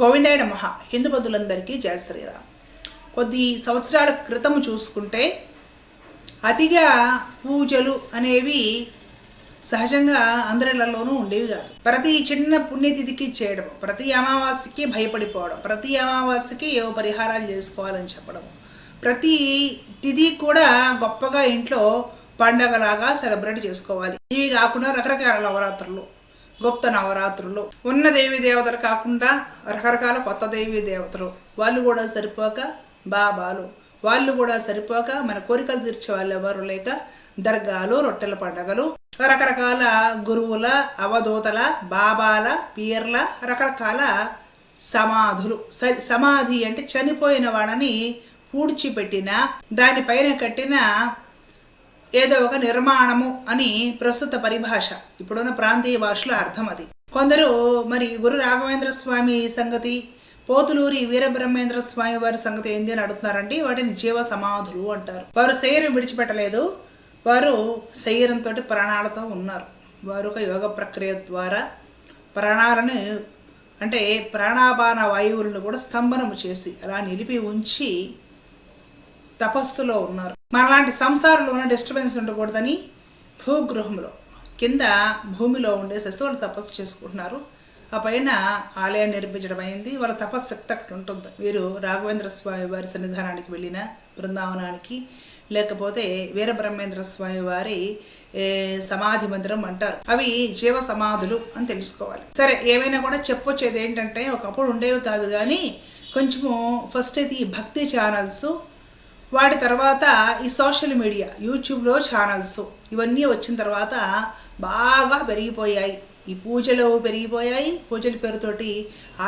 గోవిందాయ నమః. హిందూ బంధులందరికీ జయ శ్రీరామ్. కొద్ది సంవత్సరాల క్రితం చూసుకుంటే అతిగా పూజలు అనేవి సహజంగా అందరిలలోనూ ఉండేవి కాదు. ప్రతి చిన్న పుణ్యతిథికి చేయడం ప్రతి అమావాస్యకి భయపడిపోవడం ప్రతి అమావాస్యకి ఏవో పరిహారాలు చేసుకోవాలని చెప్పడం ప్రతి తిథి కూడా గొప్పగా ఇంట్లో పండగలాగా సెలబ్రేట్ చేసుకోవాలి. ఇవి కాకుండా రకరకాల నవరాత్రులు గుప్త నవరాత్రులు. ఉన్న దేవి దేవతలు కాకుండా రకరకాల కొత్త దేవి దేవతలు. వాళ్ళు కూడా సరిపోక బాబాలు. వాళ్ళు కూడా సరిపోక మన కోరికలు తీర్చే వాళ్ళు ఎవరు లేక దర్గాలు రొట్టెల పండగలు రకరకాల గురువుల అవధూతల బాబాల పీర్ల రకరకాల సమాధులు. స- సమాధి అంటే చనిపోయిన వాళ్ళని పూడ్చిపెట్టిన దానిపైన కట్టిన ఏదో ఒక నిర్మాణము అని ప్రస్తుత పరిభాష. ఇప్పుడున్న ప్రాంతీయ భాషలో అర్థం అది. కొందరు మరి గురు రాఘవేంద్ర స్వామి సంగతి పోతులూరి వీరబ్రహ్మేంద్ర స్వామి వారి సంగతి ఏంది అని అడుగుతున్నారండి వాటిని జీవ సమాధులు అంటారు. వారు శరీరం విడిచిపెట్టలేదు. వారు శరీరంతో ప్రాణాలతో ఉన్నారు. వారు ఒక యోగ ప్రక్రియ ద్వారా ప్రాణాలను అంటే ప్రాణాపాన వాయువులను కూడా స్తంభనము చేసి అలా నిలిపి ఉంచి తపస్సులో ఉన్నారు. మనలాంటి సంసారంలోనే డిస్టర్బెన్స్ ఉండకూడదని భూగృహంలో కింద భూమిలో ఉండే వాళ్ళు తపస్సు చేసుకుంటున్నారు. ఆ పైన ఆలయం నిర్మించడం అయింది వాళ్ళ తపస్శక్తి అక్కడ ఉంటుంది. వీరు రాఘవేంద్ర స్వామి వారి సన్నిధానానికి వెళ్ళిన బృందావనానికి లేకపోతే వీరబ్రహ్మేంద్ర స్వామి వారి సమాధి మందిరం అంటారు. అవి జీవ సమాధులు అని తెలుసుకోవాలి. సరే ఏమైనా కూడా చెప్పొచ్చేది ఏంటంటే ఒకప్పుడు ఉండేవి కాదు కానీ కొంచెము ఫస్ట్ అయితే ఈ భక్తి ఛానల్స్ వాటి తర్వాత ఈ సోషల్ మీడియా యూట్యూబ్లో ఛానల్స్ ఇవన్నీ వచ్చిన తర్వాత బాగా పెరిగిపోయాయి. ఈ పూజలు పెరిగిపోయాయి పూజల పేరుతోటి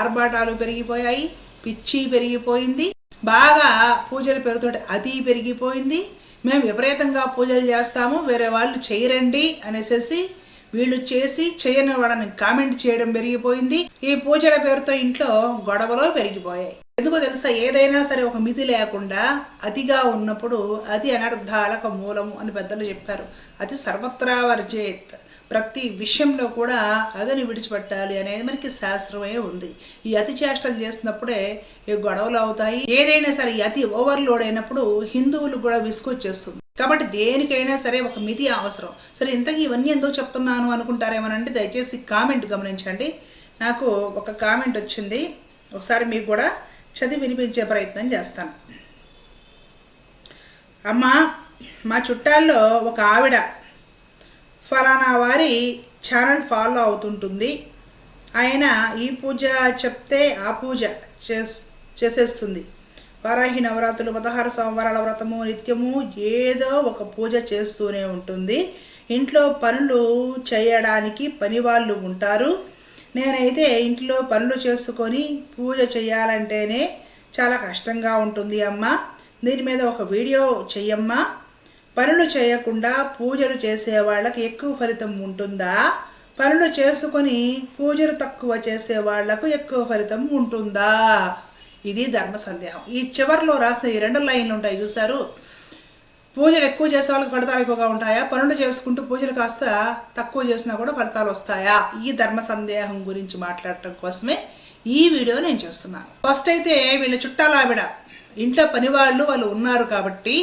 ఆర్భాటాలు పెరిగిపోయాయి పిచ్చి పెరిగిపోయింది బాగా పూజల పేరుతోటి అతి పెరిగిపోయింది. మేము విపరీతంగా పూజలు చేస్తాము వేరే వాళ్ళు చేయరండి అనేసి వీళ్ళు చేసి చేయని వాళ్ళని కామెంట్ చేయడం పెరిగిపోయింది. ఈ పూజల పేరుతో ఇంట్లో గొడవలు పెరిగిపోయాయి. ఎందుకో తెలుసా? ఏదైనా సరే ఒక మితి లేకుండా అతిగా ఉన్నప్పుడు అతి అనర్థాలకు మూలము అని పెద్దలు చెప్పారు. అతి సర్వత్రా వర్జేత్. ప్రతి విషయంలో కూడా అదని విడిచిపెట్టాలి అనేది మనకి శాస్త్రమే ఉంది. ఈ అతి చేష్టలు చేసినప్పుడే గొడవలు అవుతాయి? ఏదైనా సరే అతి ఓవర్లోడ్ అయినప్పుడు హిందువులు కూడా విసుకొచ్చేస్తుంది కాబట్టి దేనికైనా సరే ఒక మితి అవసరం. సరే ఇంతకీ ఇవన్నీ ఎందుకు చెప్తున్నాను అనుకుంటారేమోనంటే దయచేసి కామెంట్ గమనించండి. నాకు ఒక కామెంట్ వచ్చింది. ఒకసారి మీకు కూడా చదివి వినిపించే ప్రయత్నం చేస్తాను. అమ్మ మా చుట్టాల్లో ఒక ఆవిడ ఫలానా వారి ఛానల్ ఫాలో అవుతుంటుంది. ఆయన ఈ పూజ చెప్తే ఆ పూజ చేస్ చేసేస్తుంది. వారాహి నవరాత్రులు పదహారు సోమవారాల వ్రతము నిత్యము ఏదో ఒక పూజ చేస్తూనే ఉంటుంది. ఇంట్లో పనులు చేయడానికి పని వాళ్ళు ఉంటారు. నేనైతే ఇంట్లో పనులు చేసుకొని పూజ చేయాలంటేనే చాలా కష్టంగా ఉంటుంది అమ్మ. దీని మీద ఒక వీడియో చెయ్యమ్మా. పనులు చేయకుండా పూజలు చేసే వాళ్ళకి ఎక్కువ ఫలితం ఉంటుందా? పనులు చేసుకొని పూజలు తక్కువ చేసే వాళ్ళకు ఎక్కువ ఫలితం ఉంటుందా? ఇది ధర్మ సందేహం. ఈ చివరిలో రాసిన ఈ రెండు లైన్లు ఉంటాయి చూసారు పూజలు ఎక్కువ చేసే వాళ్ళకి ఫలితాలు ఎక్కువగా ఉంటాయా? పనులు చేసుకుంటూ పూజలు కాస్త తక్కువ చేసినా కూడా ఫలితాలు వస్తాయా? ఈ ధర్మ సందేహం గురించి మాట్లాడటం కోసమే ఈ వీడియో నేను చేస్తున్నాను. ఫస్ట్ అయితే వీళ్ళ చుట్టాల ఆవిడ. ఇంట్లో పని వాళ్ళు వాళ్ళు ఉన్నారు కాబట్టి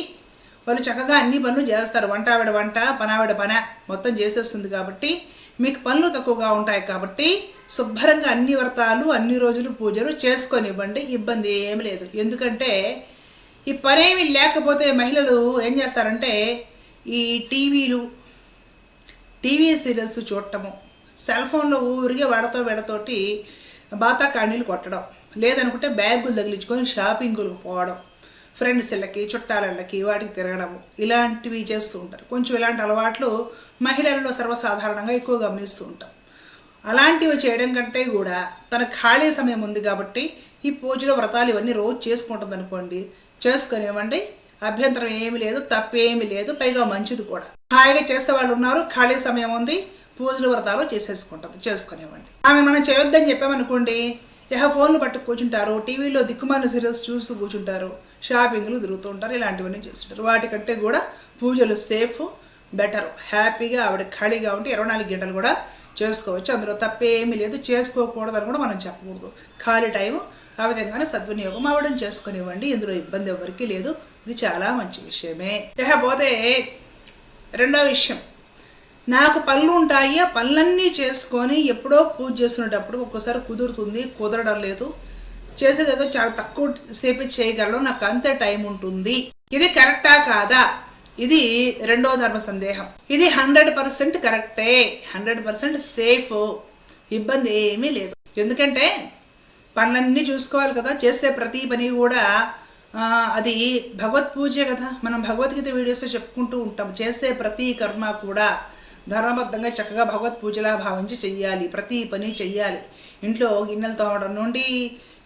వాళ్ళు చక్కగా అన్ని పనులు చేస్తారు. వంట ఆవిడ వంట పనావిడ పన మొత్తం చేసేస్తుంది కాబట్టి మీకు పనులు తక్కువగా ఉంటాయి కాబట్టి శుభ్రంగా అన్ని వ్రతాలు అన్ని రోజులు పూజలు చేసుకొనివ్వండి. ఇబ్బంది ఏమి లేదు. ఎందుకంటే ఈ పనేమి లేకపోతే మహిళలు ఏం చేస్తారంటే ఈ టీవీలు టీవీ సీరియల్స్ చూడటము సెల్ ఫోన్లో ఊరిగే వాడతో వెడతోటి బాతా కాణీలు కొట్టడం లేదనుకుంటే బ్యాగులు తగిలించుకొని షాపింగులకు పోవడం ఫ్రెండ్స్ ఇళ్ళకి వాటికి తిరగడము ఇలాంటివి చేస్తూ ఉంటారు. కొంచెం ఇలాంటి అలవాట్లు మహిళలలో సర్వసాధారణంగా ఎక్కువ గమనిస్తూ ఉంటాం. అలాంటివి చేయడం కంటే కూడా తన ఖాళీ సమయం ఉంది కాబట్టి ఈ పూజలు వ్రతాలు ఇవన్నీ రోజు చేసుకుంటుంది అనుకోండి చేసుకునేవ్వండి. అభ్యంతరం ఏమి లేదు తప్పేమీ లేదు పైగా మంచిది కూడా. హాయిగా చేసే వాళ్ళు ఉన్నారు ఖాళీ సమయం ఉంది పూజలు వ్రతాలు చేసేసుకుంటుంది చేసుకునేవ్వండి. ఆమె మనం చేయొద్దని చెప్పామనుకోండి ఇహ ఫోన్లు పట్టు కూర్చుంటారు టీవీలో దిక్కుమాల సీరియల్స్ చూస్తూ కూర్చుంటారు షాపింగ్లు తిరుగుతూ ఉంటారు ఇలాంటివన్నీ చేస్తుంటారు. వాటికంటే కూడా పూజలు సేఫ్ బెటర్. హ్యాపీగా ఆవిడ ఖాళీగా ఉంటే ఇరవై నాలుగు గంటలు కూడా చేసుకోవచ్చు. అందులో తప్పేమీ లేదు చేసుకోకూడదని కూడా మనం చెప్పకూడదు. ఖాళీ టైం ఆ విధంగానే సద్వినియోగం అవడం చేసుకునివ్వండి. ఇందులో ఇబ్బంది ఎవరికీ లేదు. ఇది చాలా మంచి విషయమే. ఇకపోతే రెండో విషయం. నాకు పనులు ఉంటాయి. ఆ పనులన్నీ చేసుకొని ఎప్పుడో పూజ చేసుకునేటప్పుడు ఒక్కోసారి కుదురుతుంది కుదరడం లేదు. చేసేది ఏదో చాలా తక్కువ సేపు చేయగలను. నాకు అంతే టైం ఉంటుంది. ఇది కరెక్టా కాదా? ఇది రెండో ధర్మ సందేహం. ఇది హండ్రెడ్ పర్సెంట్ కరెక్టే. Hundred percent safe. ఇబ్బంది ఏమీ లేదు. ఎందుకంటే పనులన్నీ చూసుకోవాలి కదా చేసే ప్రతి పని కూడా అది భగవత్ పూజే కదా. మనం భగవద్గీత వీడియోస్లో చెప్పుకుంటూ ఉంటాం. చేసే ప్రతి కర్మ కూడా ధర్మబద్ధంగా చక్కగా భగవత్ పూజలా భావించి చెయ్యాలి. ప్రతి పని చెయ్యాలి. ఇంట్లో గిన్నెలు తోమడం నుండి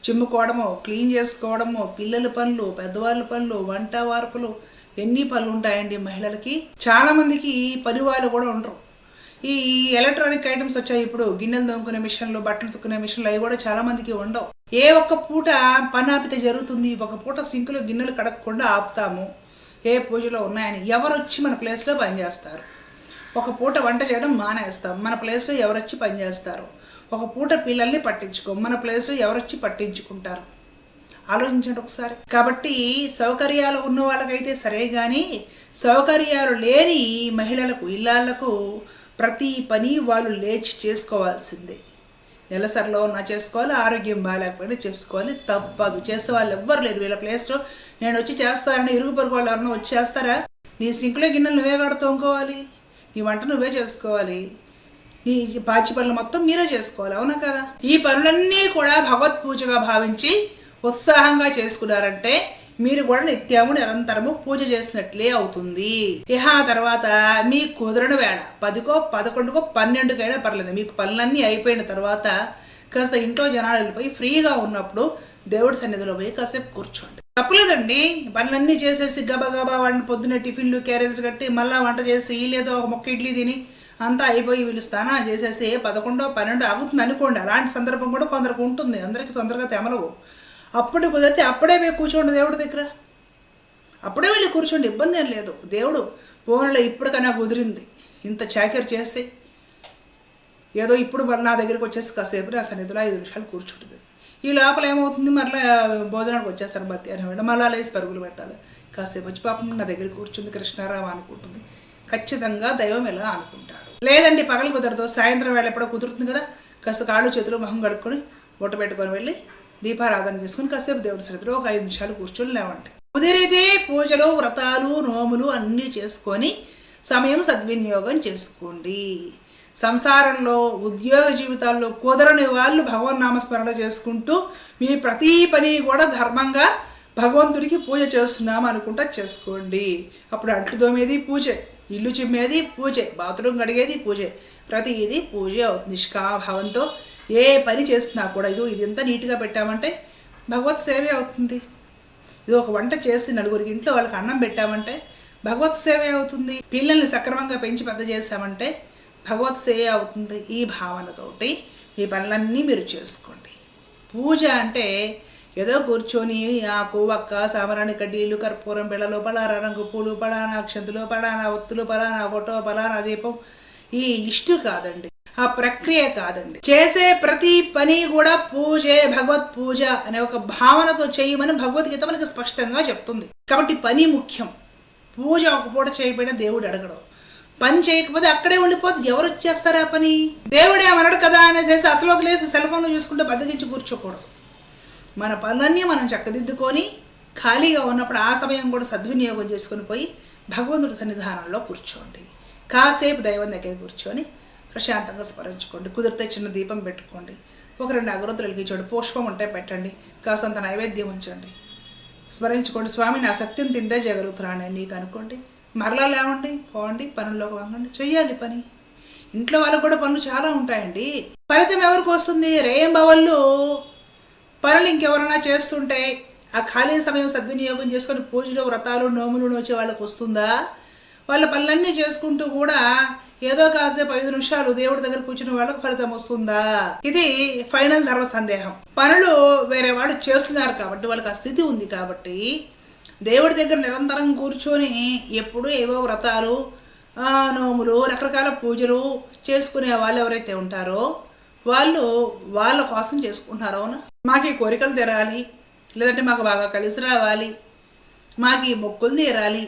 చిమ్ముకోవడము క్లీన్ చేసుకోవడము పిల్లల పనులు పెద్దవాళ్ళ పనులు వంట వార్పులు ఎన్ని పనులు ఉంటాయండి మహిళలకి? చాలామందికి పని వాళ్ళు కూడా ఉండరు. ఈ ఎలక్ట్రానిక్ ఐటమ్స్ వచ్చాయి. ఇప్పుడు గిన్నెలు తోముకునే మిషన్లు బట్టలు తుక్కునే మిషన్లు అవి కూడా చాలా మందికి ఉండవు. ఏ ఒక్క పూట పని ఆపితే జరుగుతుంది. ఒక పూట సింకులో గిన్నెలు కడగకుండా ఆపుతాము. ఏ పూజలో ఉన్నాయని ఎవరు వచ్చి మన ప్లేస్లో పనిచేస్తారు ఒక పూట వంట చేయడం మానేస్తాం. మన ప్లేస్లో ఎవరొచ్చి పనిచేస్తారు ఒక పూట పిల్లల్ని పట్టించుకో. మన ప్లేస్లో ఎవరొచ్చి పట్టించుకుంటారు? ఆలోచించండి ఒకసారి. కాబట్టి సౌకర్యాలు ఉన్న వాళ్ళకైతే సరే కానీ సౌకర్యాలు లేని మహిళలకు ఇళ్ళకు ప్రతి పని వాళ్ళు లేచి చేసుకోవాల్సిందే. నెలసరిలో ఉన్నా చేసుకోవాలి ఆరోగ్యం బాగాలేకపోయినా చేసుకోవాలి తప్పదు. చేసే వాళ్ళు ఎవ్వరు లేరు. వీళ్ళ ప్లేస్లో నేను వచ్చి చేస్తానని ఇరుగు పొరుగు వాళ్ళు ఎవరన్నా వచ్చి చేస్తారా? నీ సింకులో గిన్నెలు నువ్వే కడుతోముకోవాలి నీ వంట నువ్వే చేసుకోవాలి? నీ పాచి పనులు మొత్తం మీరే చేసుకోవాలి అవునా కదా? ఈ పనులన్నీ కూడా భగవత్ పూజగా భావించి ఉత్సాహంగా చేసుకున్నారంటే మీరు కూడా నిత్యము నిరంతరము పూజ చేసినట్లే అవుతుంది. ఇహ తర్వాత మీ కుదరని వేళ పదికో పదకొండుకో పన్నెండుకైనా పర్లేదు. మీకు పనులన్నీ అయిపోయిన తర్వాత కాస్త ఇంట్లో జనాలు వెళ్ళిపోయి ఫ్రీగా ఉన్నప్పుడు దేవుడి సన్నిధిలో పోయి కాసేపు కూర్చోండి. తప్పలేదండి. పనులన్నీ చేసేసి గబగబా వాడిని పొద్దున్న పొద్దున్నే టిఫిన్లు క్యారేజ్ కట్టి మళ్ళీ వంట చేసి లేదో ఒక మొక్క ఇడ్లీ తిని అంతా అయిపోయి వీళ్ళు స్నానం చేసేసి పదకొండో పన్నెండో ఆగుతుంది అనుకోండి అలాంటి సందర్భం కూడా కొందరికి ఉంటుంది. అందరికీ తొందరగా తెమలవు. అప్పుడు కుదిరితే అప్పుడే మీరు కూర్చోండి దేవుడి దగ్గర. అప్పుడే వెళ్ళి కూర్చోండి ఇబ్బంది ఏం లేదు. దేవుడు ఫోన్లో ఇప్పటికైనా కుదిరింది. ఇంత చాకరీ చేస్తే ఏదో ఇప్పుడు మరి నా దగ్గరికి వచ్చేసి కాసేపు నా సన్నిధిలో ఐదు నిమిషాలు కూర్చుంటుంది. ఈ లోపల ఏమవుతుంది? మరలా భోజనానికి వచ్చేస్తారు మధ్యాహ్నం వెళ్ళి మళ్ళా లేసి పరుగులు పెట్టాలి. కాసేపు వచ్చి పాపం నా దగ్గర కూర్చుంది కృష్ణారామ అనుకుంటుంది. ఖచ్చితంగా దైవం ఎలా అనుకుంటాడు. లేదండి పగలు కుదరదు. సాయంత్రం వేళ ఎప్పుడో కుదురుతుంది కదా. కాస్త కాళ్ళు చేతులు మొహం కడుక్కొని బొట్ట పెట్టుకొని వెళ్ళి దీపారాధన చేసుకుని కాసేపు దేవుడి సన్నిధిలో ఒక ఐదు నిమిషాలు కూర్చొని లేవండి. కుదిరితే పూజలు వ్రతాలు నోములు అన్నీ చేసుకొని సమయం సద్వినియోగం చేసుకోండి. సంసారంలో ఉద్యోగ జీవితాల్లో కుదరని వాళ్ళు భగవన్ నామస్మరణ చేసుకుంటూ మీ ప్రతి పని కూడా ధర్మంగా భగవంతుడికి పూజ చేస్తున్నాం అనుకుంటా చేసుకోండి. అప్పుడు అంట్లు తోమేది పూజే ఇల్లు చిమ్మేది పూజే బాత్రూమ్ కడిగేది పూజే ప్రతి ఇది పూజ అవుతుంది నిష్కాభావంతో. ఏ పని చేసినా కూడా ఇది ఇది ఎంత నీట్గా పెట్టామంటే భగవత్ సేవే అవుతుంది. ఇది ఒక వంట చేసి నలుగురికి ఇంట్లో వాళ్ళకి అన్నం పెట్టామంటే భగవత్ సేవే అవుతుంది. పిల్లల్ని సక్రమంగా పెంచి పెద్ద చేశామంటే భగవత్ సేవ అవుతుంది ఈ భావనతోటి మీ పనులన్నీ మీరు చేసుకోండి. పూజ అంటే ఏదో కూర్చొని ఆ కొవ్వక్క సామరాణి కడ్డీలు కర్పూరం బిళ్ళలు పలానా రంగు పూలు పలానా అక్షంతులు పలానా ఒత్తులు పలానా ఫోటో పలానా దీపం ఈ లిస్టు కాదండి. ఆ ప్రక్రియ కాదండి. చేసే ప్రతి పని కూడా పూజే భగవత్ పూజ అనే ఒక భావనతో చేయమని భగవద్గీత మనకి స్పష్టంగా చెప్తుంది. కాబట్టి పని ముఖ్యం. పూజ ఒక పూట చేయబడిన దేవుడు అడగడు. పని చేయకపోతే అక్కడే ఉండిపోతుంది. ఎవరు వచ్చేస్తారు ఆ పని? దేవుడే మనడు కదా అనేసి అసలు వదిలేసి సెల్ ఫోన్లో చూసుకుంటే బద్దగించి కూర్చోకూడదు. మన పనులన్నీ మనం చక్కదిద్దుకొని ఖాళీగా ఉన్నప్పుడు ఆ సమయం కూడా సద్వినియోగం చేసుకొని పోయి భగవంతుడి సన్నిధానంలో కూర్చోండి. కాసేపు దైవం దగ్గర కూర్చొని ప్రశాంతంగా స్మరించుకోండి. కుదిరితే చిన్న దీపం పెట్టుకోండి. ఒక రెండు అగరొత్తులు వెలిగించండి. పుష్పం ఉంటే పెట్టండి. కాసంత నైవేద్యం ఉంచండి. స్మరించుకోండి. స్వామి నా శక్తిని తిందే జగలుగుతున్నాను నీకు అనుకోండి. మరలా లేవండి పోండి పనుల్లోకి వంగండి. చెయ్యాలి పని. ఇంట్లో వాళ్ళకు కూడా పనులు చాలా ఉంటాయండి. ఫలితం ఎవరికి వస్తుంది? రేంబవళ్ళు పనులు ఇంకెవరైనా చేస్తుంటే ఆ ఖాళీ సమయం సద్వినియోగం చేసుకొని పూజలు వ్రతాలు నోములు నోచే వాళ్ళకి వస్తుందా? వాళ్ళ పనులన్నీ చేసుకుంటూ కూడా ఏదో కాసేపు ఐదు నిమిషాలు దేవుడి దగ్గర కూర్చున్న వాళ్ళకి ఫలితం వస్తుందా? ఇది ఫైనల్ ధర్మ సందేహం. పనులు వేరే వాళ్ళు చేస్తున్నారు కాబట్టి వాళ్ళకి ఆ స్థితి ఉంది కాబట్టి దేవుడి దగ్గర నిరంతరం కూర్చొని ఎప్పుడు ఏవో వ్రతాలు నోములు రకరకాల పూజలు చేసుకునే వాళ్ళు ఎవరైతే ఉంటారో వాళ్ళు వాళ్ళ కోసం చేసుకుంటున్నారు అవునా? మాకు ఈ కోరికలు తీరాలి లేదంటే మాకు బాగా కలిసి రావాలి మాకు ఈ మొక్కులు తీరాలి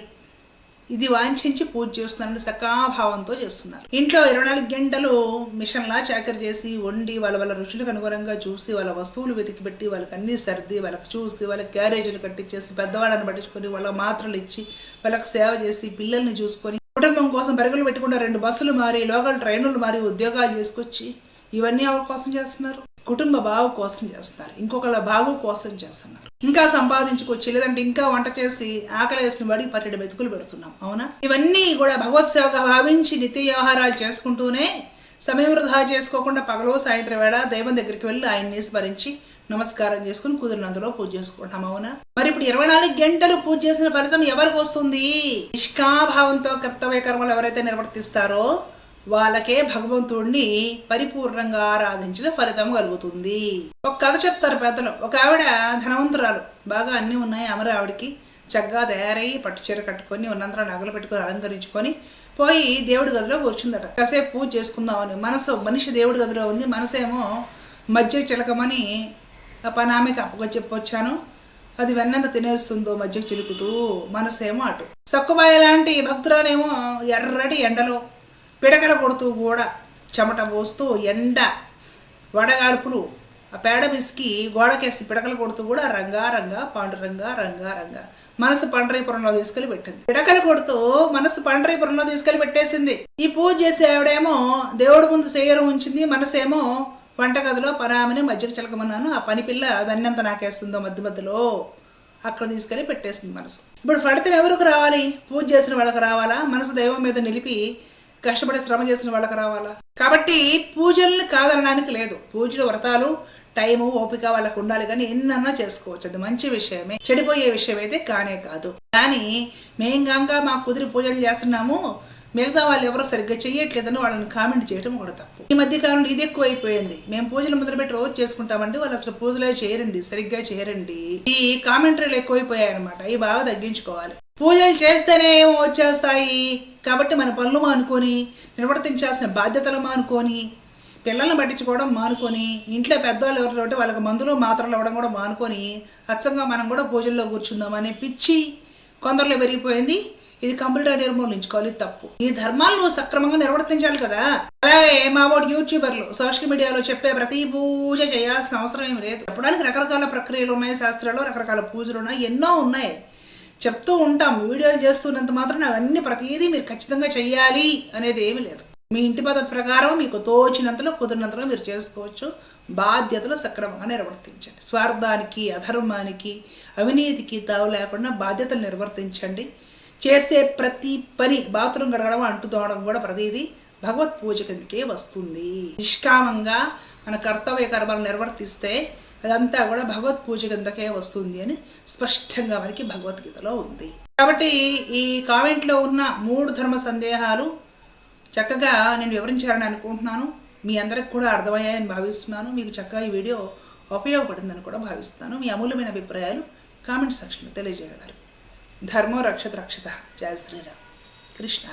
ఇది వాంఛించి పూజ చేస్తున్నారని సకాభావంతో చేస్తున్నారు. ఇంట్లో ఇరవై నాలుగు గంటలు మిషన్లా చాకరీ చేసి వండి వాళ్ళ వాళ్ళ రుచులకు అనుగుణంగా చూసి వాళ్ళ వస్తువులు వెతికి పెట్టి వాళ్ళకి అన్ని సర్ది వాళ్ళకి చూసి వాళ్ళకి క్యారేజీలు కట్టించేసి పెద్దవాళ్ళని పట్టించుకొని వాళ్ళ మాత్రలు ఇచ్చి వాళ్ళకి సేవ చేసి పిల్లల్ని చూసుకొని కుటుంబం కోసం పరుగులు పెట్టుకుంటే రెండు బస్సులు మారి లోకల్ ట్రైనులు మారి ఉద్యోగాలు చేసుకొచ్చి ఇవన్నీ ఎవరి కోసం చేస్తున్నారు? కుటుంబ బాగు కోసం చేస్తున్నారు. ఇంకొకళ్ళ బాగు కోసం చేస్తున్నారు. ఇంకా సంపాదించుకొచ్చి లేదంటే ఇంకా వంట చేసి ఆకలి వేసిన వాడికి పట్టెడు మెతుకులు పెడుతున్నాం. అవునా? ఇవన్నీ కూడా భగవత్ సేవగా భావించి నిత్య వ్యవహారాలు చేసుకుంటూనే సమయం వృధా చేసుకోకుండా పగలో సాయంత్రం వేళ దైవం దగ్గరికి వెళ్ళి ఆయన్ని స్మరించి నమస్కారం చేసుకుని కుదిరినంతలో పూజ చేసుకుంటాం. అవునా? మరి ఇప్పుడు ఇరవై నాలుగు గంటలు పూజ చేసిన ఫలితం ఎవరికి వస్తుంది? నిష్కాభావంతో కర్తవ్య కర్మలు ఎవరైతే నిర్వర్తిస్తారో వాళ్ళకే భగవంతుడిని పరిపూర్ణంగా ఆరాధించిన ఫలితం కలుగుతుంది. ఒక కథ చెప్తారు పెద్దలు. ఒక ఆవిడ ధనవంతురాలు. బాగా అన్నీ ఉన్నాయి అమర ఆవిడకి. చక్కగా తయారై పట్టు చీర కట్టుకొని ఉన్నంతలో నగలు పెట్టుకొని అలంకరించుకొని పోయి దేవుడి గదిలో కూర్చుందట. కాసేపు పూజ చేసుకుందామని. మనసు మనిషి దేవుడి గదిలో ఉంది. మనసేమో మధ్య చిలకమని పనామికి పనామెకి అప్పగా చెప్పొచ్చాను. అది వెన్నంత తినేస్తుందో మధ్య చిలుకుతూ మనసేమో అటు. సక్కుబాయ లాంటి భక్తురాలేమో ఎర్రటి ఎండలో పిడకల కొడుతూ కూడా చెమట పోస్తూ ఎండ వడగాల్పులు. ఆ పేడ బిసికి గోడకేసి పిడకలు కొడుతూ కూడా రంగా రంగా పాండురంగా రంగా రంగా మనసు పండరీపురంలో తీసుకెళ్ళి పెట్టింది. పిడకలు కొడుతూ మనసు పండరీపురంలో తీసుకెళ్ళి పెట్టేసింది. ఈ పూజ చేసే ఆవిడేమో దేవుడి ముందు సేయరు ఉంచింది. మనసేమో వంటగదిలో పరామని మధ్యకు చిలకమన్నాను. ఆ పని పిల్ల వెన్నెంత నాకేస్తుందో మధ్య మధ్యలో అక్కడ తీసుకెళ్ళి పెట్టేసింది మనసు. ఇప్పుడు ఫలితం ఎవరికి రావాలి? పూజ చేసిన వాళ్ళకి రావాలా? మనసు దైవం మీద నిలిపి కష్టపడి శ్రమ చేసిన వాళ్ళకి రావాలా? కాబట్టి పూజల్ని కాదనడానికి లేదు. పూజలు వ్రతాలు టైము ఓపిక వాళ్ళకు ఉండాలి కానీ ఎన్నన్నా చేసుకోవచ్చు. అది మంచి విషయమే. చెడిపోయే విషయం అయితే కానే కాదు. కానీ మేం కాక మాకు కుదిరి పూజలు చేస్తున్నాము. మిగతా వాళ్ళు ఎవరో సరిగ్గా చెయ్యట్లేదని వాళ్ళని కామెంట్ చేయడం కూడా తప్పు. ఈ మధ్య కాలంలో ఇది ఎక్కువ అయిపోయింది మేము పూజలు మొదలుపెట్టి రోజు చేసుకుంటామండి వాళ్ళు అసలు పూజలే చేయరండి. సరిగ్గా చేయరండి. ఈ కామెంటరీలు ఎక్కువైపోయాయి అనమాట ఇవి బాగా తగ్గించుకోవాలి. పూజలు చేస్తేనే ఏమో వచ్చేస్తాయి. కాబట్టి మన పనులు మానుకొని నిర్వర్తించాల్సిన బాధ్యతలు మానుకొని పిల్లల్ని పట్టించుకోవడం మానుకొని ఇంట్లో పెద్దవాళ్ళు ఎవరు వాళ్ళకి మందులు మాత్రలు ఇవ్వడం కూడా మానుకొని అచ్చంగా మనం కూడా పూజల్లో కూర్చుందామనే పిచ్చి కొందరిలో పెరిగిపోయింది. ఇది కంప్లీట్గా నిర్మూలించుకోవాలి తప్పు. ఈ ధర్మాలను సక్రమంగా నిర్వర్తించాలి కదా. అలాగే మా వాడు యూట్యూబర్లు సోషల్ మీడియాలో చెప్పే ప్రతి పూజ చేయాల్సిన అవసరం ఏమి లేదు. చెప్పడానికి రకరకాల ప్రక్రియలు ఉన్నాయి శాస్త్రాలు రకరకాల పూజలు ఉన్నాయి ఎన్నో ఉన్నాయి. చెప్తూ ఉంటాం వీడియోలు చేస్తున్నంత మాత్రం అవన్నీ ప్రతిదీ మీరు ఖచ్చితంగా చెయ్యాలి అనేది ఏమీ లేదు. మీ ఇంటి పద్ధతి ప్రకారం మీకు తోచినంతలో కుదిరినంతలో మీరు చేసుకోవచ్చు. బాధ్యతలు సక్రమంగా నిర్వర్తించండి. స్వార్థానికి అధర్మానికి అవినీతికి తావు లేకుండా బాధ్యతలు నిర్వర్తించండి. చేసే ప్రతి పని బాత్రూమ్ గడగడం అంటు తోవడం కూడా ప్రతిదీ భగవత్ పూజ కిందకే వస్తుంది. నిష్కామంగా మన కర్తవ్య కర్మలు నిర్వర్తిస్తే అదంతా కూడా భగవత్ పూజ కిందకే వస్తుంది అని స్పష్టంగా మనకి భగవద్గీతలో ఉంది. కాబట్టి ఈ కామెంట్లో ఉన్న మూడు ధర్మ సందేహాలు చక్కగా నేను వివరించాలని అనుకుంటున్నాను. మీ అందరికి కూడా అర్థమయ్యాయని భావిస్తున్నాను. మీకు చక్కగా ఈ వీడియో ఉపయోగపడిందని కూడా భావిస్తున్నాను మీ అమూల్యమైన అభిప్రాయాలు కామెంట్ సెక్షన్లో తెలియజేయగలరు. ధర్మో రక్షత రక్షత. జయ శ్రీరామ్. కృష్ణ